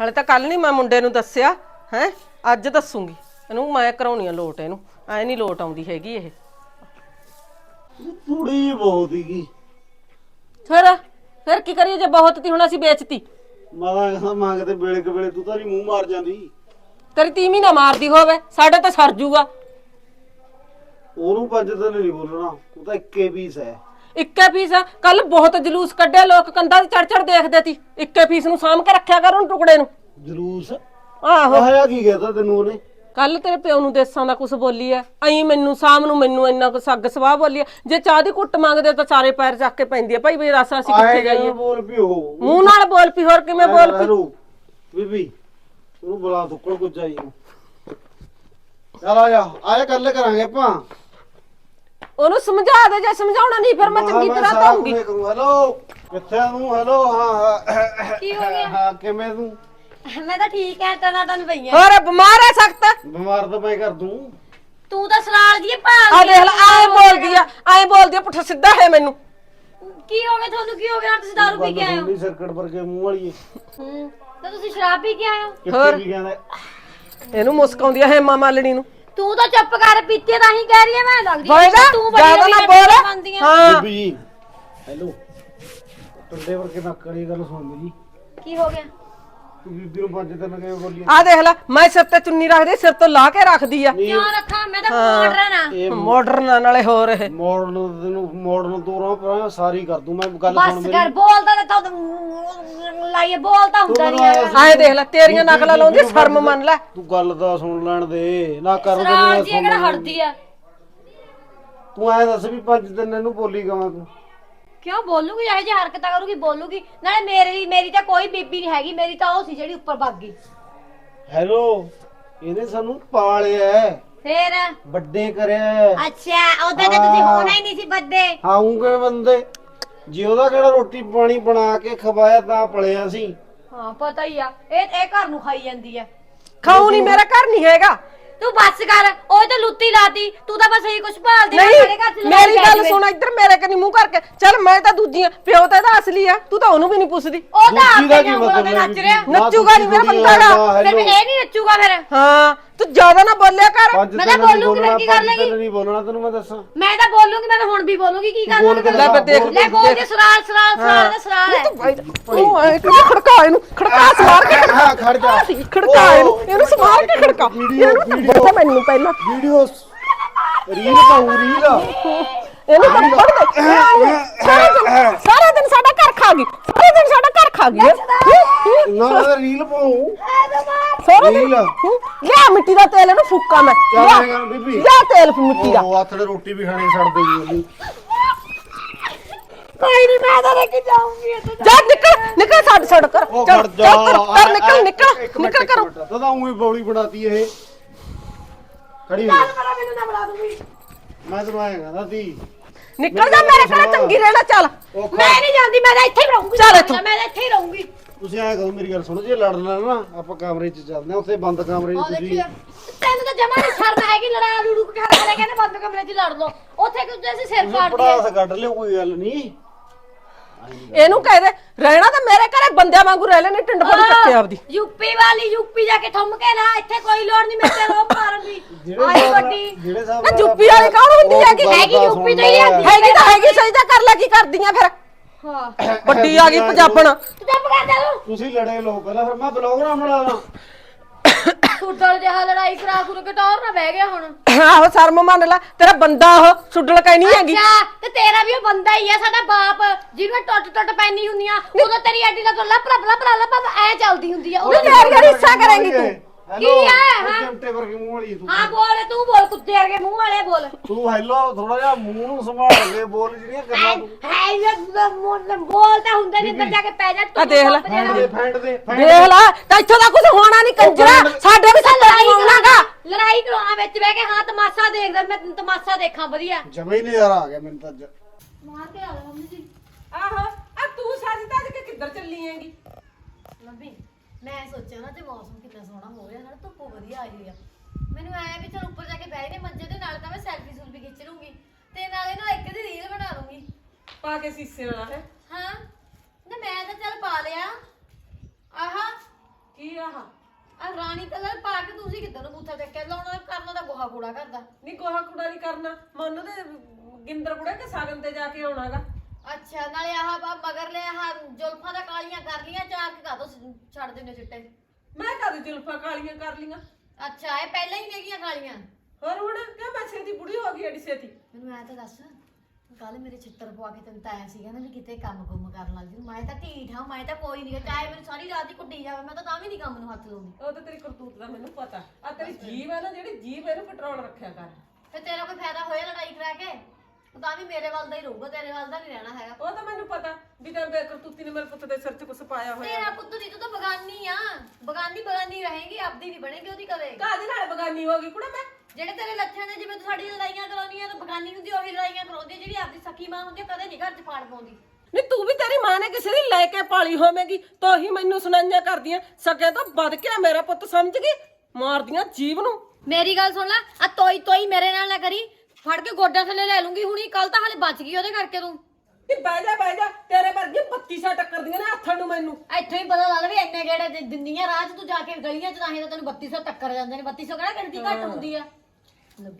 ਹਲੇ ਤਾਂ ਕੱਲ ਨਹੀਂ ਮੈਂ ਮੁੰਡੇ ਨੂੰ ਦੱਸਿਆ ਹੈ? ਅੱਜ ਦੱਸੂਗੀ। ਇਹਨੂੰ ਮੈਂ ਕਰਾਉਣੀ ਆ ਲੋਟ ਇਹਨੂੰ। ਐ ਨਹੀਂ ਲੋਟ ਆਉਂਦੀ ਹੈਗੀ ਇਹ। ਥੋੜੀ ਬਹੁਤ ਹੀਗੀ ਫਿਰ ਫਿਰ ਕੀ ਕਰੀਏ ਜੇ ਬਹੁਤ ਤੀ ਹੁਣ ਅਸੀਂ ਵੇਚਤੀ। ਮਾਦਾ ਕਹਿੰਦਾ ਮੰਗਦੇ ਵੇਲੇ ਕੇ ਵੇਲੇ ਤੂੰ ਤਾਂ ਨਹੀਂ ਮੂੰਹ ਮਾਰ ਜਾਂਦੀ। ਤੇਰੀ ਤੀਵੀਂ ਨਾ ਮਾਰਦੀ ਹੋਵੇ ਸਾਡੇ ਤਾਂ ਸਰ ਜੂਗਾ। ਉਹਨੂੰ ਪੰਜ ਦਿਨ ਨਹੀਂ ਬੋਲਣਾ ਉਹ ਤਾਂ ਇੱਕੇ ਪੀਸ ਹੈ। ਇੱਕੇ ਫੀਸ ਕੱਲ ਬਹੁਤ ਜਲੂਸ ਕੱਢਿਆ ਲੋਕ ਕੰਧਾਂ ਤੇ ਚੜ ਚੜ ਦੇਖਦੇ ਸੀ। ਇੱਕੇ ਫੀਸ ਨੂੰ ਸਾਂਭ ਕੇ ਰੱਖਿਆ ਕਰ ਉਹਨੂੰ ਟੁਕੜੇ ਨੂੰ। ਜਲੂਸ? ਆਹੋ। ਆਇਆ ਕੀ ਕਹਤਾ ਤੈਨੂੰ ਉਹਨੇ? ਕੱਲ ਤੇਰੇ ਪਿਓ ਨੂੰ ਦੇਸਾਂ ਦਾ ਕੁਝ ਬੋਲੀ ਐ। ਅਈ ਮੈਨੂੰ ਸਾਮ ਨੂੰ ਮੈਨੂੰ ਇੰਨਾ ਕੁ ਸੱਗ ਸਵਾਹ ਬੋਲੀ ਐ। ਜੇ ਚਾਹ ਦੀ ਕੁੱਟ ਮੰਗਦੇ ਤਾਂ ਸਾਰੇ ਪੈਰ ਚੱਕ ਕੇ ਪੈਂਦੀ ਐ। ਭਾਈ ਵੀ ਰਸ ਅਸੀਂ ਕਿੱਥੇ ਆਏ ਜਾਈਏ? ਕਿਵੇਂ ਬੋਲ ਪਿਓ ਮੂੰਹ ਨਾਲ ਬੋਲ ਪੀ ਹੋਰ ਕਿਵੇਂ ਬੋਲ ਪੀ ਬੀਬੀ ਉਹਨੂੰ ਬੁਲਾ ਦੁੱਕੜ ਕੁ ਜਾਈ ਚਲ ਆ ਜਾ ਆਇਆ ਕੱਲ ਕਰਾਂਗੇ ਆਪਾਂ। ਉਹਨੂੰ ਸਮਝਾ ਦੇ ਜੇ ਸਮਝਾਉਣਾ ਨਹੀਂ ਫਿਰ ਮੈਂ ਚੰਗੀ ਤਰ੍ਹਾਂ ਦਊਂਗੀ ਹੈਲੋ? ਕਿੱਥੇ ਤੂੰ? ਹੈਲੋ? ਹਾਂ ਕੀ ਹੋ ਗਿਆ? ਹਾਂ ਕਿਵੇਂ ਤੂੰ? ਮੈਂ ਤਾਂ ਠੀਕ ਐ ਤਨਾ ਤਨ ਪਈ ਐ ਹੋਰ ਬਿਮਾਰ ਐ ਸਖਤ? ਬਿਮਾਰ ਤਾਂ ਮੈਂ ਕਰ ਦੂੰ। ਤੂੰ ਤਾਂ ਸਰਾਲ ਜੀ ਭਾਲ ਆ ਦੇਖ ਲੈ ਐ ਬੋਲਦੀ ਆ ਐ ਬੋਲਦੀ ਆ ਪੁੱਠਾ ਸਿੱਧਾ ਹੈ ਮੈਨੂੰ। ਕੀ ਹੋ ਗਿਆ ਤੁਹਾਨੂੰ ਕੀ ਹੋ ਗਿਆ? ਤੁਸੀਂ ਦਾਰੂ ਪੀ ਕੇ ਆਏ ਹੋ। ਸਰਕਟ ਵਰਗੇ ਮੂੰਹ ਵਾਲੀ ਹੂੰ ਤਾਂ ਤੁਸੀਂ ਸ਼ਰਾਬ ਪੀ ਕੇ ਆਏ ਹੋ? ਕਿੱਥੇ ਵੀ ਕਹਿੰਦਾ ਇਹਨੂੰ ਮੁਸਕਾਉਂਦੀ ਆ ਹੇਮਾ ਮਾਲਣੀ ਨੂੰ। ਤੂੰ ਤਾਂ ਚੁੱਪ ਕਰ ਪੀਤੀ ਤਾਂ ਹੀ ਕਹਿ ਰਹੀ ਐ ਮੈਂ ਲੱਗਦੀ ਐ ਤੂੰ ਬੜੀ ਜ਼ਿਆਦਾ ਨਾ ਬੋਲ। ਹਾਂ। ਬੀਬੀ ਜੀ ਹੈਲੋ। ਟੁੱਡੇ ਵਰਗੇ ਨੱਕ ਵਾਲੀ ਗੱਲ ਸੁਣ ਮੇਰੀ। ਕੀ ਹੋ ਗਿਆ? ਤੂੰ ਬੀਬੀ ਨੂੰ ਪੰਜ ਦਿਨ ਕਿਵੇਂ ਬੋਲੀ ਆ ਦੇਖ ਲੈ ਮੈਂ ਸਿਰ ਤੇ ਚੁੰਨੀ ਰੱਖਦੀ ਸਿਰ ਤੋਂ ਲਾ ਕੇ ਰੱਖਦੀ ਆ। ਕਿਉਂ ਰੱਖਾਂ? ਮੈਂ ਤਾਂ ਮਾਡਰਨ ਆ ਇਹ ਮਾਡਰਨ ਨਾਲੇ ਹੋਰ ਇਹ। ਮੋੜਨ ਤੈਨੂੰ ਮੋੜਨ ਤੋਰਾਂ ਪਰ ਸਾਰੀ ਕਰ ਦੂੰ ਮੈਂ ਗੱਲ ਸੁਣ ਬਸ ਮੇਰੀ। ਕਰ ਬੋਲਦਾ ਤਾਂ ਤੂੰ ਲਾਈਏ ਬੋਲਦਾ ਹੁੰਦਾ ਨਹੀਂ। ਆਏ ਦੇਖ ਲੈ ਤੇਰੀਆਂ ਨਕਲਾਂ ਲਾਉਂਦੀ ਸ਼ਰਮ ਮੰਨ ਲੈ। ਤੂੰ ਗੱਲ ਤਾਂ ਸੁਣ ਲੈਣ ਦੇ ਨਾ ਕਰ ਦੇ ਨਾ ਜੀ ਇਹ ਕਿਹੜਾ ਹਟਦੀ ਆ? ਤੂੰ ਐ ਦੱਸ ਵੀ ਪੰਜ ਦਿਨ ਇਹਨੂੰ ਬੋਲੀ ਗਾਵਾਂ ਤੂੰ। ਕਿਉਂ ਬੋਲੂਗੀ? ਇਹੋ ਜਿਹੀ ਹਰਕਤਾਂ ਕਰੂਗੀ ਬੋਲੂਗੀ। ਨਾਲੇ ਮੇਰੀ ਮੇਰੀ ਤਾਂ ਕੋਈ ਬੀਬੀ ਨਹੀਂ ਹੈਗੀ ਮੇਰੀ ਤਾਂ ਉਹ ਸੀ ਜਿਹੜੀ ਉੱਪਰ ਭੱਗ ਗਈ। ਹੈਲੋ ਇਹਨੇ ਸਾਨੂੰ ਪਾਲਿਆ ਹੈ, ਫੇਰ? ਵੱਡੇ ਕਰਿਆ। ਅੱਛਾ ਉਹਦਾ ਤਾਂ ਤੁਸੀਂ ਹੋਣਾ ਹੀ ਨਹੀਂ ਸੀ ਬੱਦੇ ਆਉਂਗੇ ਬੰਦੇ। ਜੇ ਉਹਦਾ ਕਿਹੜਾ ਰੋਟੀ ਪਾਣੀ ਬਣਾ ਕੇ ਖਵਾਇਆ ਤਾਂ ਪਲਿਆ ਸੀ। ਹਾਂ ਪਤਾ ਹੀ ਆ। ਇਹ ਇਹ ਘਰ ਨੂੰ ਖਾਈ ਜਾਂਦੀ ਆ। ਖਾਉ ਨਹੀਂ ਮੇਰਾ ਘਰ ਨਹੀਂ ਹੈਗਾ। ਤੂੰ ਬੱਸ ਕਰ ਉਹ ਤਾਂ ਲੁੱਤੀ ਲਾਤੀ। ਤੂੰ ਤਾਂ ਬਸ ਇਹੀ ਕੁਝ ਭਾਲਦੀ ਆ, ਸਾਡੇ ਘਰ ਚ ਨਹੀਂ ਲੜਾਈ ਮੇਰੀ ਪੈ ਗੱਲ ਜਾਵੇ। ਸੁਣ ਇੱਧਰ ਮੇਰੇ ਕਨੀ ਮੂੰਹ ਕਰਕੇ। ਚੱਲ ਮੈਂ ਤਾਂ ਦੂਜੀ ਆ। ਪਿਓ ਤਾਂ ਇਹਦਾ ਅਸਲੀ ਆ। ਤੂੰ ਤਾਂ ਉਹਨੂੰ ਵੀ ਨਹੀਂ ਪੁੱਛਦੀ। ਉਹ ਤਾਂ ਦੂਜੀ ਦਾ ਆਪੇ ਕੀ ਨਾ ਮਤਲਬ ਬੋਲ ਹੈ ਨੱਚ ਰਿਹਾ। ਨਾ ਨੱਚੂਗਾ ਨੀ, ਮੇਰਾ ਦੂਜੀ ਬੰਦਾ ਗਾ। ਹਾਂ, ਫਿਰ। ਇਹ ਨਹੀਂ ਨੱਚੂਗਾ ਫਿਰ? ਹਾਂ। ਤੂੰ ਜ਼ਿਆਦਾ ਨਾ ਬੋਲਿਆ ਕਰ। ਪੰਜ ਮੈਂ ਤਾਂ ਦਿਨ ਨਹੀਂ ਬੋਲੂੰਗੀ, ਬੋਲਣਾ, ਕੀ ਕਰ ਪੰਜ ਲੇਗੀ? ਦਿਨ ਨਹੀਂ ਬੋਲਣਾ ਤੈਨੂੰ ਮੈਂ ਦੱਸਾਂ। ਮੈਂ ਤਾਂ ਬੋਲੂੰਗੀ ਮੈਂ ਤਾਂ ਹੁਣ ਵੀ ਬੋਲੂੰਗੀ ਕੀ ਗੱਲ ਬੋਲ ਕੇ ਲੈ ਫਿਰ ਦੇਖ। ਲੈ ਬੋਲ ਦੇ ਸਰਾਲ ਸਰਾਲ ਸਰਾਲ ਦਾ ਸਰਾਲ ਹੈ। ਤੂੰ ਐ ਕਿਵੇਂ ਖੜਕਾ ਇਹਨੂੰ ਖੜਕਾ ਸਵਾਰ ਕੇ ਖੜਕਾ ਹਾਂ, ਖੜ ਜਾ। ਖੜਕਾ ਇਹਨੂੰ ਇਹਨੂੰ ਸਵਾਰ ਕੇ ਖੜਕਾ। ਇਹਨੂੰ ਤਾਂ ਪਤਾ ਮੈਨੂੰ ਪਹਿਲਾਂ। ਵੀਡੀਓ ਰੀਲ ਪਾਉ ਰੀਲ। ਇਹਨੂੰ ਤਾਂ ਦੇ ਸਾਰਾ ਦਿਨ ਸਾਰਾ ਦਿਨ ਸਾਡਾ ਘਰ ਖਾ ਗਈ। ਸਾਰਾ ਦਿਨ ਸਾਡਾ ਘਰ ਖਾ ਗਈ ਇਹ। ਨਾ ਨਾ ਰੀਲ ਪਾਉ। ਸਾਰਾ ਦਿਨ ਰੀਲ ਹੂੰ, ਲਿਆ ਮਿੱਟੀ ਦਾ ਤੇਲ ਇਹਨੂੰ ਫੂਕਾ ਮੈਂ। ਚੱਲ ਲਿਆ। ਐਂ ਕਰ ਬੀਬੀ। ਲਿਆ ਤੇਲ ਮਿੱਟੀ ਦਾ। ਉਹ ਹੱਥ ਨੇ ਰੋਟੀ ਵੀ ਖਾਣੀ ਛੱਡ ਦੇਗੀ ਉਹਦੀ ਕੋਈ ਨਹੀਂ ਮੈਂ ਤਾਂ ਲੈ ਕੇ ਜਾਊਂਗੀ ਇੱਥੇ ਜਾ ਨਿਕਲ ਨਿਕਲ ਛੱਡ ਛੱਡ ਕਰ। ਉਹ ਚੱਲ ਖੜ ਜਾ। ਚੱਲ ਕਰ, ਕਰ ਨਿਕਲ ਨਿਕਲ ਇੱਕ ਮਿੰਟ, ਨਿਕਲ ਇੱਕ ਕਰੋ ਮਿੰਟ। ਤਾਂ ਉਹੀ ਬੌਲੀ ਬਣਾਤੀ ਇਹ। ਖੜੀ ਹੋ ਜਾ। ਬੜਾ ਮੈਨੂੰ ਨਾ ਬੁਲਾ ਦੂੰਗੀ। ਮੈਂ ਤੈਨੂੰ ਆਇਆ ਕਹਿੰਦਾ ਸੀ ਨਿਕਲ ਜਾ ਮੇਰੇ ਕੋਲ ਚੰਗੀ ਰਹਿਣਾ ਚੱਲ। ਮੈਂ ਨਹੀਂ ਜਾਂਦੀ ਮੈਂ ਤਾਂ ਇੱਥੇ ਹੀ ਰਹੂੰਗੀ। ਚੱਲ ਇੱਥੋਂ। ਮੈਂ ਤਾਂ ਇੱਥੇ ਹੀ ਰਹੂੰਗੀ। ਤੁਸੀਂ ਆਇਆ ਕਰੋ ਮੇਰੀ ਗੱਲ ਸੁਣੋ ਜੇ ਲੜ ਲੈਣਾ ਨਾ ਆਪਾਂ ਕਮਰੇ 'ਚ ਚੱਲਦੇ ਹਾਂ ਉੱਥੇ ਬੰਦ ਕਮਰੇ 'ਚ ਤੁਸੀਂ। ਤੈਨੂੰ ਤਾਂ ਜਮਾ ਨਹੀਂ ਸ਼ਰਮ ਹੈਗੀ ਲੜਾ ਲੂੜੂ ਕੇ ਕਹਿੰਦੇ ਬੰਦ ਕਮਰੇ 'ਚ ਲੜ ਲਓ। ਉੱਥੇ ਕਿਉਂ ਅਸੀਂ ਸਿਰ ਤੁਸੀਂ ਫਾੜ ਪੜਾਸ ਕੱਢ ਲਿਓ ਕੋਈ ਗੱਲ ਨਹੀਂ ਇਹਨੂੰ ਕਹਿ ਦੇ ਰਹਿਣਾ ਤਾਂ ਮੇਰੇ ਘਰੇ ਬੰਦਿਆਂ ਵਾਂਗੂ ਰਹਿ ਲੈਣੇ ਟਿੰਡ ਫੜ ਚੱਕੇ ਆਪਦੀ। ਯੂਪੀ ਵਾਲੀ ਯੂਪੀ ਜਾ ਕੇ ਥੰਮ ਕੇ ਲਾ ਇੱਥੇ ਕੋਈ ਲੋੜ ਨਹੀਂ ਮੇਰੇ ਤੇ ਰੋਪ ਮਾਰਨ ਦੀ। ਆਈ ਨਾਲ- ਵੱਡੀ। ਜਿਹੜੇ ਨਾ ਨਾਲ ਜੁੱਪੀ ਵਾਲੀ ਕੌਣ ਹੁੰਦੀ ਹੈਗੀ? ਗੱਲ ਹੈਗੀ ਯੂਪੀ ਤੋਂ ਹੀ ਲੈ। ਲਿਆਂਦੀ। ਹੈਗੀ ਤਾਂ ਹੈਗੀ ਸਹੀ ਤਾਂ ਕਰ ਲੈ ਕੀ ਕਰਦੀਆਂ ਫਿਰ? ਹਾਂ। ਵੱਡੀ ਆ ਗਈ ਪੰਜਾਬਣ। ਤੂੰ ਚੁੱਪ ਕਰ ਜਾ ਤੂੰ। ਤੁਸੀਂ ਲੜੇ ਲੋ ਪਹਿਲਾਂ ਫਿਰ ਮੈਂ ਬਲੌਗਰਾਂ ਬਣਾ ਲਾਂ ਸੁੱਡਲ ਜਿਹਾ ਲੜਾਈ ਕਰਾ ਕੁਰ ਕੇ ਟੌਰ ਨਾ ਬਹਿ ਗਿਆ ਹੁਣ। ਆਹੋ ਸ਼ਰਮ ਮੰਨ ਲੈ ਤੇਰਾ ਬੰਦਾ ਉਹ ਸੁੱਡਲ ਕਹਿਣੀ ਹੈਗੀ। ਅੱਛਾ ਤੇ ਤੇਰਾ ਵੀ ਉਹ ਬੰਦਾ ਹੀ ਆ ਸਾਡਾ ਬਾਪ ਜਿਹਨੂੰ ਟੁੱਟ ਟੁੱਟ ਪੈਣੀ ਹੁੰਦੀਆਂ ਉਦੋਂ ਤੇਰੀ ਐਡੀ ਦਾ ਗੱਲਾਂ ਭਰਾ ਭਰਾ ਭਰਾ ਲੱਭਾ ਐ ਚੱਲਦੀ ਹੁੰਦੀ ਆ ਉਹ ਨਹੀਂ, ਮੇਰੀ ਗੱਲ ਹਿੱਸਾ ਕਰੇਂਗੀ ਤੂੰ। ਹੈਲੋ, ਕੀ ਹੈ, ਹਾਂ? ਚਿਮਟੇ ਵਰਗੀ ਮੂੰਹ ਵਾਲੀ ਤੂੰ। ਹਾਂ ਬੋਲ ਤੂੰ ਬੋਲ ਕੁੱਤੇ ਵਰਗੇ ਮੂੰਹ ਵਾਲੇ ਬੋਲ। ਤੂੰ ਹੈਲੋ ਥੋੜਾ ਜਿਹਾ ਮੂੰਹ ਨੂੰ ਸੰਭਾਲ ਕੇ ਬੋਲ ਜਿਹੜੀਆਂ ਗੱਲਾਂ ਤੂੰ। ਹੈ ਇਹ ਮੂੰਹ ਬੋਲ ਤਾਂ ਹੁੰਦਾ ਨਹੀਂ ਅੰਦਰ ਜਾ ਕੇ ਪੈ ਜਾ ਆ ਦੇਖ ਲੈ। ਫੈਂਡ ਦੇ ਫੈਂਡ ਦੇ ਫੈਂਡ ਦੇਖ ਲੈ ਤਾਂ ਇੱਥੋਂ ਦਾ ਕੁਝ ਹੋਣਾ ਨਹੀਂ ਕੰਜਰਾ ਸਾਡੇ ਵੀ ਤਾਂ ਲੜਾਈ ਹੋਣਾਗਾ ਲੜਾਈ ਕਰਾਉਣਾ ਵਿੱਚ ਬਹਿ ਕੇ ਹਾਂ ਤਮਾਸ਼ਾ ਦੇਖਦਾ ਮੈਂ ਤਮਾਸ਼ਾ ਦੇਖਾਂ ਵਧੀਆ। ਜਮੇ ਹੀ ਨਜ਼ਾਰਾ ਆ ਗਿਆ ਮੈਨੂੰ ਤਾਂ ਅੱਜ। ਮਾਰ ਕੇ ਆ ਲੈ ਮੰਮੀ ਜੀ। ਆਹੋ ਆ ਤੂੰ ਸਾਜੀ ਤਾਂ ਕਿ ਕਿੱਧਰ ਚੱਲੀ ਹੈਗੀ? ਮੰਮੀ ਮੈਂ ਸੋਚਿਆ ਨਾ ਤੇ ਮੌਸਮ ਕਿੰਨਾ ਸੋਹਣਾ ਹੋ ਰਿਹਾ ਨਾਲ ਧੁੱਪ ਵਧੀਆ ਆਈ ਹੋਈ ਆ। ਮੈਨੂੰ ਆਇਆ ਵੀ ਚਲ ਉੱਪਰ ਜਾ ਕੇ ਬਹਿ ਨੇ ਮੰਜੇ ਦੇ ਨਾਲ ਤਾਂ ਮੈਂ ਸੈਲਫੀ ਸੁਲਫੀ ਖਿੱਚ ਲੂੰਗੀ ਤੇ ਨਾਲੇ ਨਾ ਇੱਕ ਦੀ ਰੀਲ ਬਣਾ ਲੂੰਗੀ। ਪਾ ਕੇ ਸੀਸੇ ਵਾਲਾ ਹੈ। ਹਾਂ ਨਾ ਮੈਂ ਤਾਂ ਚੱਲ ਪਾ ਲਿਆ। ਆਹਾ ਕੀ ਆਹ? ਆ ਰਾਣੀ ਕਲਰ ਪਾ ਕੇ ਤੁਸੀਂ ਕਿੱਧਰ ਨੂੰ ਬੂਥਾ ਚੱਕਿਆ? ਲਾਉਣਾ ਕਰਨਾ ਤਾਂ ਗੋਹਾ ਕੂੜਾ ਕਰਦਾ। ਨਹੀਂ ਗੋਹਾ ਕੂੜਾ ਨਹੀਂ ਕਰਨਾ। ਮੈਂ ਉਹਨਾਂ ਦੇ ਗਿੰਦਰ ਕੁੜੇ ਕੇ ਸਾਗਨ ਤੇ ਜਾ ਕੇ ਆਉਣਾਗਾ। ਅੱਛਾ ਨਾਲੇ ਆਹ ਬਾ ਮਗਰ ਲੈ ਆਹ ਜੁਲਫਾਂ ਦਾ ਕਾਲੀਆਂ ਕਰ ਲੀਆਂ ਚਾਰ ਕੇ ਕਾ ਦੋ ਛੱਡ ਦਿੰਦੇ ਚਿੱਟੇ। ਮੈਂ ਕਦ ਜੁਲਫਾਂ ਕਾਲੀਆਂ ਕਰ ਲੀਆਂ ਅੱਛਾ ਇਹ ਪਹਿਲਾਂ ਹੀ ਨੇਗੀਆਂ ਕਾਲੀਆਂ। ਹੋਰ ਹੁਣ ਕਿਉਂ ਮੈਂ ਛੇਤੀ ਬੁੜੀ ਹੋ ਗਈ ਐਡੀ ਛੇਤੀ? ਮੈਨੂੰ ਐ ਤਾਂ ਦੱਸ ਕੱਲ ਮੇਰੇ ਚਿੱਤਰ ਪਵਾ ਕੇ ਤੈਨੂੰ ਤਾਂ ਆਇਆ ਸੀਗਾ ਨਾ ਵੀ ਕਿਤੇ ਕੰਮ ਕੁੰਮ ਕਰਨ ਲੱਗ ਜੀ ਮੈਂ ਤਾਂ ਢੀਠ ਹਾਂ ਮੈਂ ਤਾਂ ਕੋਈ ਨਹੀਂ ਚਾਹੇ ਮੈਨੂੰ ਸਾਰੀ ਰਾਤ ਹੀ ਕੁੱਟੀ ਜਾਵੇ ਮੈਂ ਤਾਂ ਤਾਂ ਵੀ ਨਹੀਂ ਕੰਮ ਨੂੰ ਹੱਥ ਲਾਉਂਦੀ। ਉਹ ਤਾਂ ਤੇਰੀ ਕਰਤੂਤ ਦਾ ਮੈਨੂੰ ਪਤਾ। ਆ ਤੇਰੀ ਜੀਵ ਹੈ ਨਾ ਜਿਹੜੀ ਜੀਵ ਇਹਨੂੰ ਕੰਟਰੋਲ ਰੱਖਿਆ ਕਰ। ਫਿਰ ਤੇਰਾ ਕੋਈ ਫਾਇਦਾ ਹੋਇਆ ਲੜਾਈ ਕਰਾ ਕੇ? ਤਾਂ ਵੀ ਮੇਰੇ ਵੱਲ ਦਾ ਹੀ ਰਹੂਗਾ ਤੇਰੇ ਵੱਲ ਦਾ ਨਹੀਂ ਰਹਿਣਾ ਹੈਗਾ। ਉਹ ਤਾਂ ਮੈਨੂੰ ਪਤਾ ਵੀ ਤੇ ਬੇਕਰਤੂਤੀ ਨੇ ਮੇਰੇ ਪੁੱਤ ਦੇ ਸਿਰ 'ਚ ਕੁਛ ਪਾਇਆ ਹੋਇਆ ਤੇਰਾ ਪੁੱਤ ਨਹੀਂ ਤੂੰ ਤਾਂ ਬਗਾਨੀ ਆ। ਬਗਾਨੀ ਬਗਾਨੀ ਰਹੇਗੀ ਆਪਦੀ ਨਹੀਂ ਬਣੇਗੀ ਉਹਦੀ ਕਦੇ ਕਾਹਦੇ ਨਾਲ ਬਗਾਨੀ ਹੋ ਗਈ ਕੁੜਾ ਮੈਂ। ਜਿਹੜੇ ਤੇਰੇ ਲੱਛਣ ਨੇ ਜਿਵੇਂ ਤੂੰ ਸਾਡੀ ਲੜਾਈਆਂ ਕਰਾਉਣੀਆਂ ਤਾਂ ਬਗਾਨੀ ਹੁੰਦੀ ਉਹੀ ਲੜਾਈਆਂ ਕਰਾਉਂਦੀ ਜਿਹੜੀ ਆਪਦੀ ਸਕੀ ਮਾਂ ਹੁੰਦੀ ਆ, ਕਦੇ ਨਹੀਂ ਘਰ 'ਚ ਫਾੜ ਪਾਉਂਦੀ। ਨਹੀਂ ਤੂੰ ਵੀ ਤੇਰੀ ਮਾਂ ਨੇ ਕਿਸੇ ਦੀ ਲੈ ਕੇ ਪਾਲੀ ਹੋਵੇਂਗੀ ਤੋ ਹੀ ਮੈਨੂੰ ਸੁਣਾਈਆਂ ਕਰਦੀਆਂ ਸਕਿਆ ਤਾਂ ਵੱਧ ਕੇ ਮੇਰਾ ਪੁੱਤ ਸਮਝ ਗਈ ਮਾਰਦੀਆਂ ਜੀਵ ਨੂੰ। ਮੇਰੀ ਗੱਲ ਸੁਣ ਲੈ ਆ ਤੋਈ ਤੋਈ ਮੇਰੇ ਨਾਲ ਨਾ ਕਰੀ ਫੜ ਕੇ ਗੋਡਿਆਂ ਥੱਲੇ ਲੈ ਲੂੰਗੀ ਹੁਣੀ ਕੱਲ ਤਾਂ ਹਲੇ ਬਚ ਗਈ ਉਹਦੇ ਕਰਕੇ ਤੂੰ। ਕਿ ਬਹਿ ਜਾ ਬਹਿ ਜਾ ਤੇਰੇ ਵਰਗੀ 3200 ਟੱਕਰਦੀਆਂ ਨੇ ਹੱਥਾਂ ਨੂੰ ਮੈਨੂੰ। ਇੱਥੋਂ ਹੀ ਪਤਾ ਲੱਗਦਾ ਵੀ ਇੰਨੇ ਗੇੜੇ ਦੇ ਦਿੰਦੀਆਂ ਰਾਹ 'ਚ ਤੂੰ ਜਾ ਕੇ ਗਲੀਆਂ 'ਚ ਤਾਂ ਹੀ ਤਾਂ ਤੈਨੂੰ 3200 ਟੱਕਰ ਜਾਂਦੇ ਨੇ। 3200 ਕਿਹੜਾ ਗਿਣਤੀ ਘੱਟ ਹੁੰਦੀ ਆ?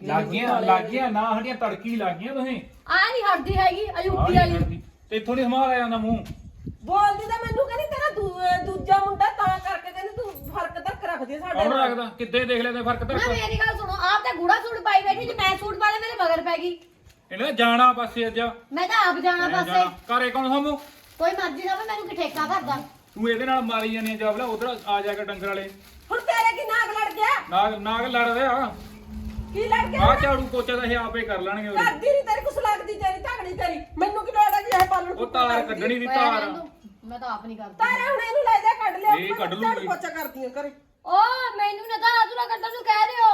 ਲੱਗੀਆਂ ਲੱਗੀਆਂ ਨਾ ਹਟੀਆਂ ਤੜਕੀ ਲੱਗੀਆਂ ਤੁਸੀਂ। ਆ ਨਹੀਂ ਹਟਦੀ ਹੈਗੀ ਨੀ ਵਾਲੀ। ਤੇ ਇੱਥੋਂ ਨਹੀਂ ਹਮਾਰ ਆ ਜਾਂਦਾ ਮੂੰਹ। ਬੋਲਦੀ ਤਾਂ ਮੈਨੂੰ ਕਹਿੰਦੀ ਤੇਰਾ ਦੂ- ਦੂਜਾ ਮੁੰਡਾ ਤਾਂ ਕਰਕੇ ਕਹਿੰਦੀ ਤੂੰ ਫ਼ਰਕ ਤੱਕ ਰੱਖਦੀ ਆ ਸਾਡੇ ਕੌਣ ਨਾਲ। ਲੱਗਦਾ ਕਿੱਦੇ ਦੇਖ ਤੇ ਫ਼ਰਕ ਨਾ ਮੇਰੀ ਗੱਲ ਸੁਣੋ ਆਪ ਤਾਂ ਗੂੜਾ ਸੂਟ ਪਾਈ ਬੈਠੀ ਜੇ ਮੈਂ ਸੂਟ ਪਾ ਲਿਆ ਮੇਰੇ ਮਗਰ ਪੈ ਗਈ। ਇਹਨੇ ਜਾਣਾ ਪਾਸੇ ਅੱਜ। ਮੈਂ ਤਾਂ ਆਪ ਜਾਣਾ ਪਾਸੇ। ਜਾਣਾ। ਘਰੇ ਕੌਣ ਸਾਨੂੰ ਕੋਈ ਮਰਜ਼ੀ ਦਾ ਮੈਨੂੰ ਕਿ ਠੇਕਾ ਕਰਦਾ ਤੂੰ ਇਹਦੇ ਨਾਲ ਮਾਰੀ ਜਾਂਦੀ ਜਾਬਲਾ ਉਧਰ ਆ ਜਾ ਕੇ ਡੰਗਰ ਵਾਲੇ। ਹੁਣ ਤੇਰੇ ਕੀ ਨਾਗ ਲੜ ਗਿਆ? ਨਾਗ ਨਾਗ ਲੜਦੇ ਆ ਕੀ ਲੜ ਗਿਆ? ਆ ਝਾੜੂ ਪੋਚਾ ਤਾਂ ਇਹ ਆਪੇ ਕਰ ਲੈਣਗੇ ਉਹਦੇ। ਕਰਦੀ ਨਹੀਂ ਤੇਰੀ ਕੁਛ ਲੱਗਦੀ ਤੇਰੀ ਝਗੜੀ ਤੇਰੀ। ਮੈਨੂੰ ਕੀ ਲੋੜ ਹੈ ਜੀ ਇਹ ਪਾਲਣ ਉਹ ਤਾਰ ਕੱਢਣੀ ਦੀ ਤਾਰ। ਮੈਂ ਤਾਂ ਆਪ ਨਹੀਂ ਕਰਦੀ। ਤਾਰੇ ਹੁਣ ਇਹਨੂੰ ਲੈ ਜਾ ਕੱਢ ਲਿਆ। ਇਹ ਕੱਢ ਲੂੰਗੀ। ਪੋਚਾ ਕਰਦੀਆਂ ਕਰੇ ਓ ਮੈਨੂੰ ਨਾ ਤਾਂ ਅਧੂਰਾ ਕੱਢਣ ਨੂੰ ਕਹਿ ਦਿਓ।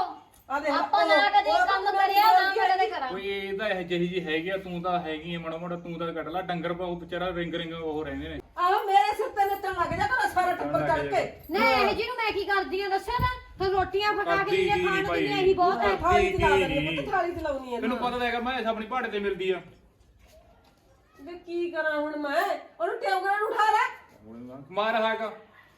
ਆ ਦੇਖ ਆਪਾਂ ਨਾ ਕਦੇ ਕੰਮ ਕਰਿਆ ਨਾ ਮੈਂ ਕਦੇ ਕਰਾਂ। ਕੋਈ ਇਹਦਾ ਇਹ ਜਿਹੀ ਜੀ ਹੈਗੀ ਆ ਤੂੰ ਤਾਂ ਹੈਗੀ ਆ ਮਾੜਾ ਮਾੜਾ ਤੂੰ ਤਾਂ ਕੱਢ ਲੈ। ਡੰਗਰ ਪਾਉ ਵਿਚਾਰਾ ਰਿੰਗ ਰਿੰਗ ਉਹ ਰਹਿੰਦੇ ਨੇ। ਆਹ ਮੇਰੇ ਸਿਰ ਤੇ ਨੱਚਣ ਲੱਗ ਜਾ ਕਰ ਸਾਰਾ ਟੱਬਰ ਚੜ ਕੇ ਨਹੀਂ ਇਹ ਜਿਹਨੂੰ ਮੈਂ ਕੀ ਕਰਦੀ ਆ ਦੱਸਿਆ ਨਾ? ਫਿਰ ਰੋਟੀਆਂ ਪਕਾ ਕੇ ਕਰਦੀ ਦਿੰਦੀ ਆ ਕੀ ਖਾਣ ਨੀ ਨੂੰ ਭਾਈ। ਦਿੰਦੀ ਇਹੀ ਬਹੁਤ ਹੈ ਥਾਲੀ ਦੀ ਲਾ ਕੀ ਲੈਣੀ ਨੀ। ਪੁੱਤ ਥਾਲੀ ਦੀ ਲਾਉਣੀ ਹੈ ਤੈਨੂੰ ਪਤਾ ਤਾਂ ਹੈਗਾ ਮੈਂ ਆਪਣੀ ਪਹਾੜੇ ਤੇ ਮਿਲਦੀ ਆ। ਵੇ ਕੀ ਕਰਾਂ ਹੁਣ ਮੈਂ? ਉਹਨੂੰ ਟਿਉਂਗਰਾਂ ਨੂੰ ਉਠਾ ਲੈ। ਮਾਰ ਹੈਗਾ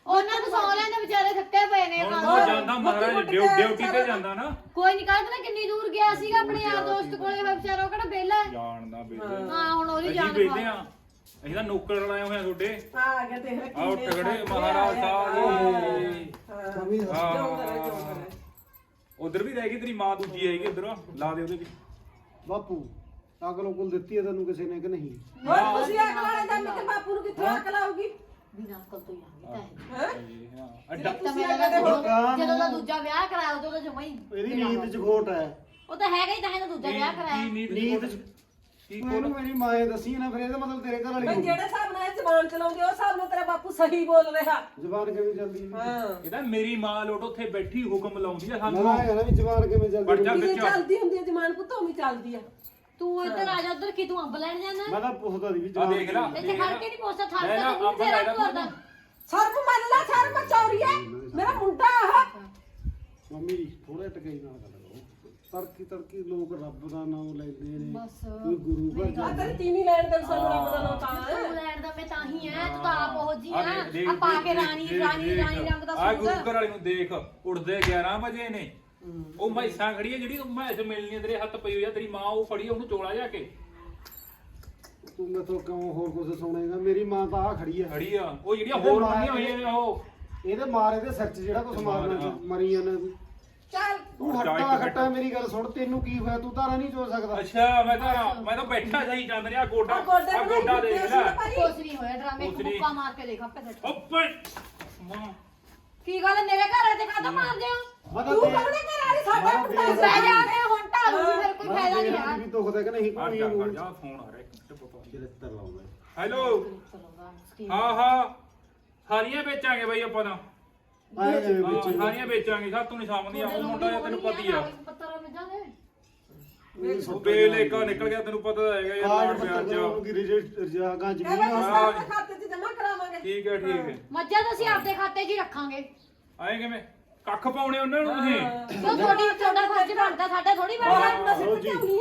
ਉਹਨਾਂ ਨੂੰ ਸੌ ਲੈਂਦੇ ਵਿਚਾਰੇ ਥੱਕੇ ਪਏ ਨੇ ਹੁਣ ਕੰਮ ਉਹ ਜਾਂਦਾ ਮਹਾਰਾਜ ਡਿਊ- ਡਿਊਟੀ ਤੇ ਜਾਂਦਾ ਨਾ। ਕੋਈ ਨਹੀਂ ਕੱਲ ਪਤਾ ਕਿੰਨੀ ਦੂਰ ਗਿਆ ਸੀਗਾ ਆਪਣੇ ਯਾਰ ਦੋਸਤ ਕੋਲੇ ਹੋਇਆ ਵਿਚਾਰਾ ਉਹ ਕਿਹੜਾ ਬੇਲਾ ਜਾਣਦਾ ਬੇਟੇ ਹਾਂ। ਹੁਣ ਉਹਦੀ ਅਸੀਂ ਜਾਨ ਆ ਅਸੀਂ ਤਾਂ ਨੌਕਰ ਲਾਏ ਹੋਏ ਆ ਤੁਹਾਡੇ। ਆ ਗਿਆ ਦੇਖ ਲੈ ਆਓ ਸਾਡੇ ਮਹਾਰਾਜ। ਸਾਹਿਬ। ਜਿਉਂਦਾ ਰਹਿ, ਜਿਉਂਦਾ ਰਹਿ। ਉਧਰ ਵੀ ਰਹਿ ਗਈ ਤੇਰੀ ਮਾਂ ਦੂਜੀ ਆਏਗੀ ਉਧਰ ਲਾ ਦੇ ਉਹਦੇ ਵੀ ਬਾਪੂ। ਅਕਲ ਉਕਲ ਦਿੱਤੀ ਹੈ ਤੈਨੂੰ ਕਿਸੇ ਨੇ ਕਿ ਨਹੀਂ? ਹੋਰ ਤੁਸੀਂ ਅਕਲ ਵਾਲੇ ਦਾ ਮੈਂ ਬਾਪੂ ਨੂੰ ਕਿੱਥੋਂ ਅਕਲ ਆਊਗੀ? ਬਿਨਾਂ ਅਕਲ ਤੋਂ ਹੀ ਆ ਇਹ। ਹੈ? ਅੱਡਾ ਤਾਂ ਮੇਰਾ ਤਾਂ ਜਦੋਂ ਜਦੋਂ ਦਾ ਦੂਜਾ ਵਿਆਹ ਕਰਾਇਆ ਉਦੋਂ ਤਾਂ ਜਮਾ ਹੀ। ਇਹਦੀ ਨੀਂਦ ਚ ਖੋਟ ਹੈ। ਉਹ ਤਾਂ ਹੈਗਾ ਹੀ ਤਾਂ ਇਹਦਾ ਦੂਜਾ ਵਿਆਹ ਕਰਾਇਆ। ਨੀਂਦ ਨੀਂਦ ਚ ਕੀ ਮੇਰੀ ਮਾਂ ਨੇ ਦੱਸੀ ਨਾ ਫਿਰ ਇਹਦਾ ਮਤਲਬ ਤੇਰੇ ਘਰ ਵਾਲੀ ਬਈ ਹੋਊ। ਜਿਹੜੇ ਹਿਸਾਬ ਨਾਲ ਇਹ ਜ਼ਬਾਨ ਚਲਾਉਂਦੇ ਉਹ ਹਿਸਾਬ ਨਾਲ ਤੇਰਾ ਬਾਪੂ ਸਹੀ ਬੋਲ ਰਿਹਾ। ਜ਼ਬਾਨ ਕਿਵੇਂ ਚੱਲਦੀ ਹੈ? ਹਾਂ। ਇਹਦਾ ਮੇਰੀ ਮਾਂ ਲੋਟ ਉੱਥੇ ਬੈਠੀ ਹੁਕਮ ਲਾਉਂਦੀ ਆ ਮੈਂ ਸਾਨੂੰ। ਨਾ ਇਹ ਨਾ ਵੀ ਜ਼ਬਾਨ ਕਿਵੇਂ ਵੜ ਚੱਲਦੀ ਜਾ ਹੈ। ਜਿਵੇਂ ਵਿੱਚ ਚੱਲਦੀ ਹੁੰਦੀ ਹੈ ਜ਼ਬਾਨ ਪੁੱਤ ਉਵੇਂ ਚੱਲਦੀ ਆ। ਤੂੰ ਇੱਧਰ ਆ ਜਾ ਉੱਧਰ ਕੀ ਤੂੰ ਅੰਬ ਲੈਣ ਜਾਣਾ ਮੈਂ ਤਾਂ ਪੁੱਛਦਾ ਸੀ ਵੀ ਆ ਦੇਖ ਲਾ। ਇੱਥੇ ਖੜ ਕੇ ਨਹੀਂ ਪੁੱਛਦਾ ਥਾਲ ਲੈ ਤਾਂ ਲਾ, ਤੂੰ ਅੰਬ ਤੇਰਾ ਲੈ ਲਾ ਤੂੰ ਕਰਦਾ ਸਰਪ ਮੰਨ ਲੈ ਸਰਪ ਚੌਰੀ ਹੈ ਮੇਰਾ ਮੁੰਡਾ ਆ ਮੰਮੀ ਥੋੜਾ ਟਕਾਈ ਨਾਲ ਗੱਲ ਕਰੋ। ਤੜਕੀ ਤੜਕੀ ਲੋਕ ਰੱਬ ਦਾ ਨਾਮ ਲੈਂਦੇ ਨੇ। ਬਸ। ਕੋਈ ਗੁਰੂ ਘਰ ਆ ਜਾਂਦੇ ਤੇਰੀ ਤੀਵੀਂ ਲੈਣ ਦੇ ਸਾਨੂੰ ਰੱਬ ਦਾ ਨਾਮ ਤਾਂ ਹੈ। ਤੂੰ ਲੈਣ ਦਾ ਮੈਂ ਤਾਂ ਹੀ ਐ ਤੂੰ ਤਾਂ ਆਪ ਉਹ ਜੀ ਆ ਆ ਪਾ ਕੇ ਰਾਣੀ ਰਾਣੀ। ਰਾਣੀ ਰੰਗ ਦਾ ਆ ਸੂਟ ਗੁਰੂ ਘਰ ਵਾਲੀ ਨੂੰ ਦੇਖ ਉੜਦੇ 11 ਵਜੇ ਨੇ। ਉਹ ਮੈਸਾਂ ਖੜੀ ਹੈ ਜਿਹੜੀ ਉਹ ਮੈਸ ਮਿਲਣੀ ਆ ਤੇਰੇ ਹੱਥ ਪਈ ਹੋਈ ਆ ਤੇਰੀ ਮਾਂ ਉਹ ਫੜੀ ਆ, ਉਹਨੂੰ ਚੋਲਾ ਜਾ ਕੇ। ਤੂੰ ਮੈਥੋਂ ਕਿਉਂ ਹੋਰ ਕੁਝ ਸੁਣੇਗਾ? ਮੇਰੀ ਮਾਂ ਤਾਂ ਆ ਖੜੀ ਹੈ ਖੜੀ ਆ। ਉਹ ਜਿਹੜੀਆਂ ਹੋਰ ਮਾਂ ਬੰਨੀਆਂ ਹੋਈਆਂ ਨੇ ਉਹ। ਇਹਦੇ ਮਾਰੇ ਦੇ ਸਿਰ 'ਚ ਜਿਹੜਾ ਕੁਝ ਮਾਰਨਾ ਮਰੀ ਜਾਂਦਾ ਤੂੰ। ਚੱਲ। ਤੂੰ ਹੱਟਾ ਹੱਟਾ ਮੇਰੀ ਗੱਲ ਸੁਣ ਤੈਨੂੰ ਕੀ ਹੋਇਆ? ਤੂੰ ਤਾਰਾ ਨਹੀਂ ਚੋ ਸਕਦਾ। ਅੱਛਾ ਮੈਂ ਤਾਂ ਮੈਂ ਤਾਂ ਬੈਠਾ ਸਹੀ ਚੰਦ ਰਿਹਾ ਗੋਡਾ ਆ ਗੋਡੇ ਆ ਦੇਖ ਲੈ। ਕੁਛ ਨਹੀਂ ਹੋਇਆ ਡਰਾਮੇ ਨੀ। ਮੁੱਕਾ ਮਾਰ ਕੇ ਦੇਖ ਆਪੇ ਸੱਚ। ਓਪਨ। ਮਾਂ। ਕੀ ਗੱਲ ਮੇਰੇ ਘਰ ਤੇ ਕਾਹਤੋਂ ਮਾਰਦੇ ਹੋ ਤਾਂ ਤੂੰ ਕਹਣੇ ਘਰ ਵਾਲੀ? ਸਾਡਾ ਦੇਖ- ਬਹਿ ਜਾ ਕੇ ਹੁਣ ਢਾਲੂ ਫਿਰ ਕੋਈ ਫਾਇਦਾ ਨਹੀਂ ਹੈ ਵੀ ਦੁਖਦਾ ਕਿ ਨਹੀਂ? ਆ ਕੋਈ ਜਾ ਕਰ ਜਾ ਫੋਨ ਆ ਰਿਹਾ ਇੱਕ ਮਿੰਟ ਪੁੱਤ। ਚਿਰਤਰ ਲਾਉਂਦਾ। ਹੈਲੋ ਹਾਂ ਹਾਂ। ਸਾਰੀਆਂ ਵੇਚਾਂਗੇ ਬਈ ਆਪਾਂ ਤਾਂ। ਆਏ ਜਿਵੇਂ ਹਾਂ, ਵਿੱਚ। ਸਾਰੀਆਂ ਵੇਚਾਂਗੇ। ਸਭ ਤੂੰ ਨਹੀਂ ਸਾਹਮਣੇ ਆ ਉਹ ਮੁੰਡਾ ਤੈਨੂੰ ਪਤਾ ਹੀ ਆ। ਪੱਤਰ ਮਿਲ ਦੇ ਉਹ ਬੇਲੇਕਾ ਨਿਕਲ ਗਿਆ ਤੈਨੂੰ ਪਤਾ ਤਾਂ ਹੈਗਾ ਯਾਰ ਪਿਆਰ ਚ। ਦੀ ਜਾਗਾ ਇਹ ਜ਼ਮੀਨ ਆ। ਖਾਤੇ ਠੀਕ ਹੈ ਠੀਕ ਹੈ। ਮੱਝਾਂ ਤਾਂ ਅਸੀਂ ਆਪਦੇ ਖਾਤੇ 'ਚ ਹੀ ਰੱਖਾਂਗੇ। ਆਏ ਕਿਵੇਂ? ਕੱਖ ਪਾਉਣੇ ਉਹਨਾਂ ਨੂੰ ਤੁਸੀਂ? ਕਿਉਂ ਤੁਹਾਡੀ ਤੁਹਾਡਾ ਫਰਜ਼ ਬਣਦਾ ਸਾਡਾ ਥੋੜੀ ਬਣਦਾ। ਆ।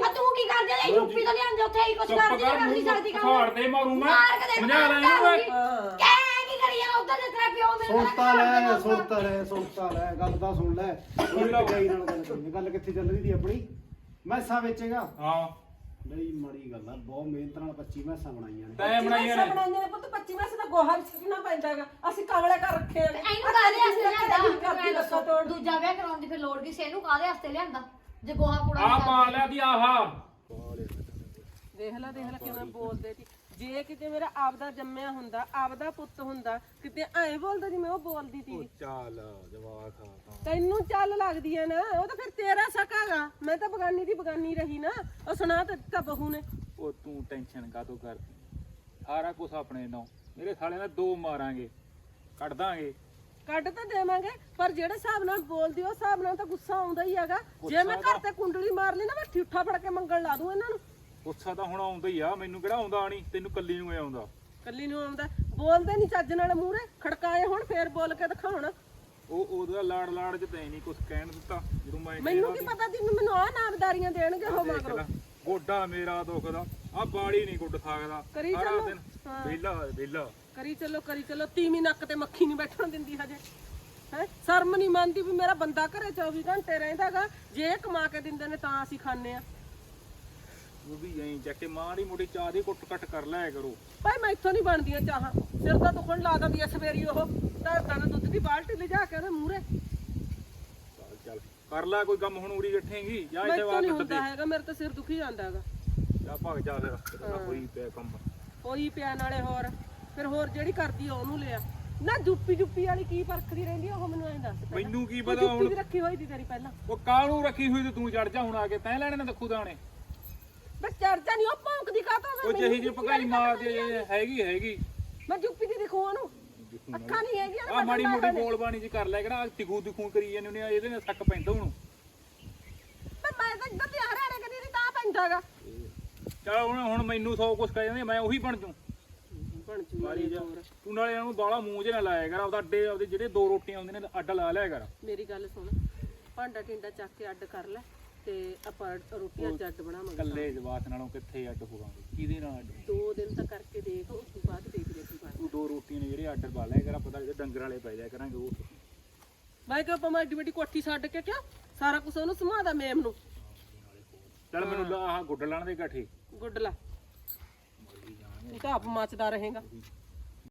ਆ ਤੂੰ ਕੀ ਕਰਦੇ ਨੇ? ਯੂਪੀ ਤੋਂ ਲਿਆਂਦੇ ਉੱਥੇ ਹੀ ਕੁਝ ਚੁੱਪ ਕਰਦੀ ਕਰ ਨਹੀਂ ਮੂੰਹ ਸਕਦੀ ਕੰਮ ਖਾੜ ਦੇ ਮਾਰੂ ਮੈਂ। ਮਾਰ ਕੇ ਸਮਝਾ ਲੈ ਕਹਿ ਉਧਰ ਤੇਰਾ ਪਿਓ ਮੇਰੇ ਸੁਣਤਾ ਲੈ ਸੁਣਤਾ ਲੈ ਸੁਣਤਾ ਲੈ। ਗੱਲ ਤਾਂ ਸੁਣ ਲੈ। ਗਈ ਨਾਲ ਗੱਲ ਕਰੀ ਗੱਲ ਕਿੱਥੇ ਚੱਲ ਰਹੀ ਦੀ ਆਪਣੀ? ਮੈਸਾਂ ਵੇਚੇਗਾ। ਹਾਂ। ਬੜੀ ਮਾੜੀ ਗੱਲ ਆ ਬਹੁਤ ਮਿਹਨਤ ਨਾਲ 25 ਮੈਸਾਂ ਬਣਾਈਆਂ ਨੇ। ਤੈਂ ਬਣਾਈਆਂ ਨੇ। ਬਣਾਈਆਂ ਨੇ ਪੁੱਤ 25 ਮੈਸ ਦਾ ਗੋਹਾ ਵੀ ਛਿੱਕਣਾ ਪੈਂਦਾ ਹੈਗਾ। ਅਸੀਂ ਕਵਲੇ ਕਰ ਰੱਖੇ ਆ ਇਹਨੂੰ ਕਾਹਦੇ ਵਾਸਤੇ ਕਰਦੀ ਲਿਆਂਦਾ। ਲੱਤਾਂ ਤੋੜ। ਦੂਜਾ ਵਿਆਹ ਕਰਾਉਣ ਦੀ ਫਿਰ ਲੋੜ ਕੀ ਸੀ? ਇਹਨੂੰ ਕਾਹਦੇ ਵਾਸਤੇ ਲਿਆਂਦਾ? ਜੇ ਗੋਹਾ ਕੂੜਾ ਆ ਨਹੀਂ ਪਾ ਲਿਆ ਦੀ ਆਹਾ। ਦੇਖ ਲੈ ਦੇਖ ਲੈ ਕਿਵੇਂ ਬੋਲਦੇ ਸੀ ਜੇ ਕਿਤੇ ਮੇਰਾ ਆਪਦਾ ਜੰਮਿਆ ਹੁੰਦਾ ਆਪਦਾ ਪੁੱਤ ਹੁੰਦਾ ਕਿਤੇ ਐਂ ਬੋਲਦਾ ਜਿਵੇਂ ਉਹ ਬੋਲਦੀ ਸੀ। ਚੱਲ ਜਵਾਕ ਆ ਤੈਨੂੰ ਚੱਲ ਲੱਗਦੀ ਐ ਨਾ ਉਹ ਤਾਂ ਫਿਰ ਤੇਰਾ ਸਕਾਗਾ ਮੈਂ ਤਾਂ ਬਗਾਨੀ ਦੀ ਬਗਾਨੀ ਰਹੀ ਨਾ ਉਹ ਸੁਣਾ ਤੇ ਦਿੱਤਾ ਬਹੂ ਨੇ। ਉਹ ਤੂੰ ਟੈਨਸ਼ਨ ਕਾਤੋਂ ਕਰਦੀ? ਸਾਰਾ ਕੁਝ ਆਪਣੇ ਨਾਲ। ਮੇਰੇ ਸਾਲੇ ਨਾਲ ਦੋ ਮਾਰਾਂਗੇ ਕੱਢ ਦਾਂਗੇ। ਕੱਢ ਤਾਂ ਦੇਵਾਂਗੇ ਪਰ ਜਿਹੜੇ ਹਿਸਾਬ ਨਾਲ ਬੋਲਦੀ ਉਹ ਹਿਸਾਬ ਨਾਲ ਤਾਂ ਗੁੱਸਾ ਆਉਂਦਾ ਹੀ ਹੈਗਾ। ਜੇ ਮੈਂ ਘਰ ਤੇ ਕੁੰਡਲੀ ਮਾਰ ਲਈ ਨਾ ਮੈਂ ਠਿੱਠਾ ਫੜ ਕੇ ਮੰਗਣ ਲਾ ਦੂੰ ਇਹਨਾਂ ਨੂੰ। ਗੁੱਸਾ ਤਾਂ ਹੁਣ ਆਉਂਦਾ ਹੀ ਆ ਮੈਨੂੰ ਕਿਹੜਾ ਆਉਂਦਾ ਨਹੀਂ ਤੈਨੂੰ ਕੱਲੀ ਨੂੰ ਹੀ ਆਉਂਦਾ। ਕੱਲੀ ਨੂੰ ਆਉਂਦਾ ਬੋਲਦੇ ਨਹੀਂ ਚੱਜ ਨਾਲ ਮੂਹਰੇ ਖੜਕਾਏ ਹੁਣ ਫੇਰ ਬੋਲ ਕੇ ਦਿਖਾਉਣ। ਉਹ ਉਹਦਾ ਲਾੜ ਲਾੜ ਚ ਤੈਂ ਨਹੀਂ ਕੁਝ ਕਹਿਣ ਦਿੱਤਾ ਜਦੋਂ ਮੈਂ ਮੈਨੂੰ ਕੀ ਪਤਾ ਸੀ ਮੈਨੂੰ ਆ ਨਾਮਦਾਰੀਆਂ ਦੇਣਗੇ ਦੇਖ ਮਗਰੋਂ ਗੋਡਾ ਮੇਰਾ ਦੁਖਦਾ ਆ ਬਾੜੀ ਨਹੀਂ ਗੁੱਡ ਸਕਦਾ ਕਰੀ ਸਾਰਾ ਚੱਲੋ। ਦਿਨ ਹਾਂ। ਵਿਹਲਾ ਵਿਹਲਾ। ਕਰੀ ਚੱਲੋ ਕਰੀ ਚੱਲੋ ਤੀਵੀਂ ਨੱਕ ਤੇ ਮੱਖੀ ਨਹੀਂ ਬੈਠਣ ਦਿੰਦੀ ਹਜੇ। ਹੈ? ਸ਼ਰਮ ਨਹੀਂ ਮੰਨਦੀ ਵੀ ਮੇਰਾ ਬੰਦਾ ਘਰੇ 24 ਘੰਟੇ ਰਹਿੰਦਾਗਾ ਜੇ ਇਹ ਕਮਾ ਕੇ ਦਿੰਦੇ ਨੇ ਤਾਂ ਅਸੀਂ ਖਾਂਦੇ ਆ। ਉਹ ਵੀ ਐਂ ਚੱਕ ਕੇ ਮਾਂ ਦੀ ਮੋਟੀ ਚਾਹ ਦੀ ਕੁੱਟ ਕੱਟ ਕਰ ਲਿਆ ਕਰੋ। ਭਾਈ ਮੈਂ ਇੱਥੋਂ ਨਹੀਂ ਬਣਦੀਆਂ ਚਾਹਾਂ। ਸਿਰ ਦਾ ਦੁਖਣ ਲਾ ਦਿੰਦੀ ਆ ਸਵੇਰੀ ਉਹ। ਧਰਦਾ ਨਾ ਦੁੱਧ ਦੀ ਬਾਲਟੀ ਲਿਜਾ ਕੇ ਉਹਦੇ ਮੂਹਰੇ। ਚੱਲ ਚੱਲ। ਕਰ ਲੈ ਕੋਈ ਕੰਮ ਹੁਣ ਉਰੀ ਬੈਠੇਂਗੀ। ਜਾਂ ਮੈਂ ਇੱਥੇ ਇੱਥੋਂ ਬਾਹਰ ਨਹੀਂ ਹੈਗਾ ਮੇਰੇ ਤਾਂ ਸਿਰ ਦੁਖੀ ਜਾਂਦਾ ਹੈਗਾ। ਜਾ ਭਗ ਜਾ ਫਿਰ। ਤੇਰਾ ਹੋਈ ਪਿਆ ਕੰਮ। ਹੋਈ ਪਿਆ ਨਾਲੇ ਹੋਰ। ਫਿਰ ਹੋਰ ਜਿਹੜੀ ਕਰਦੀ ਆ ਉਹਨੂੰ ਲਿਆ। ਨਾ ਜੁੱਪੀ ਜੁੱਪੀ ਵਾਲੀ ਕੀ ਪਰਖਦੀ ਰਹਿੰਦੀ ਆ ਉਹ ਮੈਨੂੰ ਐਂ ਦੱਸ ਪਹਿਲਾਂ। ਮੈਨੂੰ ਕੀ ਉਹ ਪਤਾ ਜੁੱਪੀ ਹੁਣ? ਵੀ ਰੱਖੀ ਹੋਈ ਦੀ ਤੇਰੀ ਪਹਿਲਾਂ। ਉਹ ਕਾਹਨੂੰ ਰੱਖੀ ਹੋਈ ਤੇ? ਤੂੰ ਚੜ ਜਾ ਹੁਣ ਆ ਕੇ। ਤੈਂ ਲੈਣੇ ਨੇ ਦੱਖੂ ਦਾਣੇ? ਬਸ ਚਰਚਾ ਨਹੀਂ ਉਹ ਭੌਂਕਦੀ ਕਾਤੋਂ ਉਹ ਜਿਹੀ ਜਿਹੀ ਭਗਾਈ ਮਾਰਦੀ ਹੈਗੀ ਹੈਗੀ। ਮੈਂ ਜੁੱਪੀ ਦੀ ਦਿਖੂ ਉਹਨੂੰ। ਅੱਖਾਂ ਨਹੀਂ ਹੈਗੀਆਂ ਆ ਮਾੜੀ ਮੋਟੀ ਬੋਲ ਬਾਣੀ ਜੀ ਕਰ ਲੈ ਕਿਹੜਾ ਤਿਗੂ ਤਿਖੂ ਕਰੀ ਜਾਂਦੇ ਨੇ ਇਹਦੇ ਨਾਲ ਸੱਕ ਪੈਂਦਾ ਹੁਣ। ਪਰ ਮੈਂ ਤਾਂ ਇੱਧਰ ਦੀ ਹਰਿਆਣੇ ਕਦੀ ਨਹੀਂ ਤਾਂ ਪੈਂਦਾਗਾ। ਚਲ ਹੁਣ ਹੁਣ ਮੈਨੂੰ ਸੌ ਕੁਛ ਕਹਿ ਜਾਂਦੇ ਮੈਂ ਉਹੀ ਬਣ ਜੂ। ਬਣ ਚੂ ਮਾਰੀ ਜਾ ਤੂੰ ਨਾਲੇ ਇਹਨੂੰ ਬਾਲਾ ਮੂੰਹ 'ਚ ਨਾ ਲਾਇਆ ਕਰ ਆਪਦਾ ਅੱਡੇ ਆਪਦੇ ਜਿਹੜੇ ਦੋ ਰੋਟੀਆਂ ਆਉਂਦੀਆਂ ਨੇ ਅੱਡ ਲਾ ਲਿਆ ਕਰ। ਮੇਰੀ ਗੱਲ ਸੁਣ ਭਾਂਡਾ ਟਿੰਡਾ ਚੱਕ ਕੇ ਅੱਡ ਕਰ ਲੈ। ਤੇ ਆਪਾਂ ਰੋਟੀਆਂ ਅੱਡ ਬਣਾਵਾਂਗੇ ਕੱਲੇ ਜਵਾਤ ਨਾਲੋਂ ਕਿੱਥੇ ਅੱਡ ਹੋਵਾਂਗੇ? ਕਿਹਦੇ ਨਾਲ ਅੱਡ ਦੋ ਦਿਨ ਤਾਂ ਕਰਕੇ ਦੇਖ ਉਸ ਤੋਂ ਬਾਅਦ ਦੇਖ ਲੈ ਕੀ ਬਣਦਾ। ਤੂੰ ਦੋ ਰੋਟੀਆਂ ਨੇ ਜਿਹੜੇ ਅੱਡ ਪਾ ਲਿਆ ਕਰ ਆਪਾਂ ਤਾਂ ਜਿਹੜੇ ਡੰਗਰ ਵਾਲੇ ਪੈ ਜਾਇਆ ਕਰਾਂਗੇ ਉਹ ਮੈਂ ਕਿਹਾ ਆਪਾਂ ਮੈਂ ਐਡੀ ਵੱਡੀ ਕੋਠੀ ਛੱਡ ਕੇ ਕਿਉਂ? ਸਾਰਾ ਕੁਝ ਉਹਨੂੰ ਸਮਾਦਾ ਮੇਮ ਨੂੰ। ਚੱਲ ਮੈਨੂੰ ਲਾ ਆਹ ਗੁੱਡ ਲਾਣ ਦੇ ਇਕੱਠੇ ਗੁੱਡ ਲਾ ਤੂੰ ਤਾਂ ਆਪ ਮੱਚਦਾ ਰਹੇਗਾ।